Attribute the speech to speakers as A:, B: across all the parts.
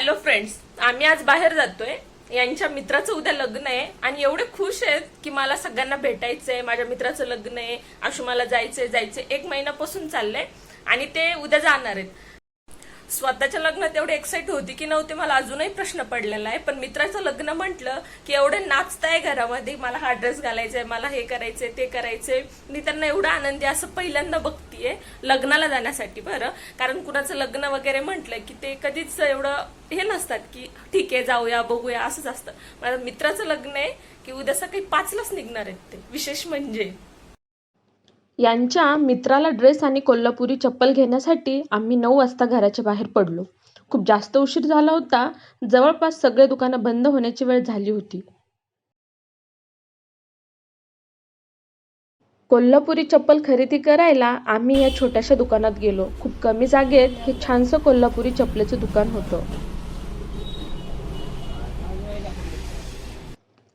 A: Hello friends आम्ही आज बाहेर जातोय. यांच्या मित्राचं उद्या लग्न आहे आणि एवढे खुश आहेत की मला सगळ्यांना भेटायचंय माझ्या मित्राचं लग्न आहे आशुमाला मला जायचंय जायचंय. एक महिन्यापासून चाललंय आणि ते उद्या जाणार आहेत. स्वतःच्या लग्नात एवढे एक्साइट होती की नव्हते मला अजूनही प्रश्न पडलेला आहे. पण मित्राचं लग्न म्हटलं की एवढे नाचताय घरामध्ये मला हा ड्रेस घालायचा आहे मला हे करायचंय ते करायचंय. मी त्यांना एवढं आनंदी असं पहिल्यांदा बघतीये लग्नाला जाण्यासाठी बरं. कारण कुणाचं लग्न वगैरे म्हटलं की ते कधीच एवढं हे नसतात की ठीक आहे जाऊया बघूया असंच असतं. माझ्या मित्राचं लग्न आहे की उद्या सकाळी पाचलाच निघणार आहेत ते. विशेष म्हणजे.
B: यांच्या मित्राला ड्रेस आणि कोल्हापुरी चप्पल घेण्यासाठी आम्ही नऊ वाजता घराच्या बाहेर पडलो. खूप जास्त उशीर झाला होता. जवळपास सगळे दुकानं बंद होण्याची वेळ झाली होती. कोल्हापुरी चप्पल खरेदी करायला आम्ही या छोट्याशा दुकानात गेलो. खूप कमी जागेत हे छानसं कोल्हापुरी चपलेचं दुकान होतं.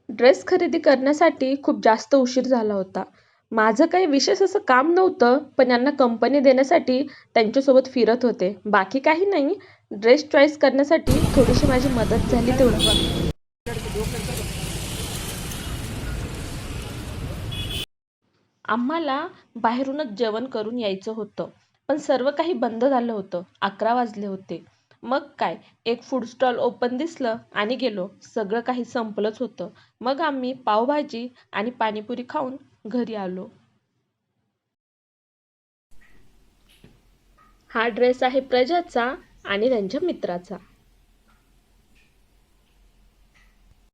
B: ड्रेस खरेदी करण्यासाठी खूप जास्त उशीर झाला होता. माझं काही विशेष असं काम नव्हतं पण यांना कंपनी देण्यासाठी त्यांच्यासोबत फिरत होते. बाकी काही नाही. ड्रेस चॉईस करण्यासाठी थोडीशी माझी मदत झाली तेवढं. आम्हाला बाहेरूनच जेवण करून यायचं होतं पण सर्व काही बंद झालं होतं. अकरा वाजले होते. मग काय? एक फूड स्टॉल ओपन दिसलं आणि गेलो. सगळं काही संपलंच होतं. मग आम्ही पावभाजी आणि पाणीपुरी खाऊन घरी आलो. हा ड्रेस आहे प्रजाचा आणि त्यांच्या मित्राचा.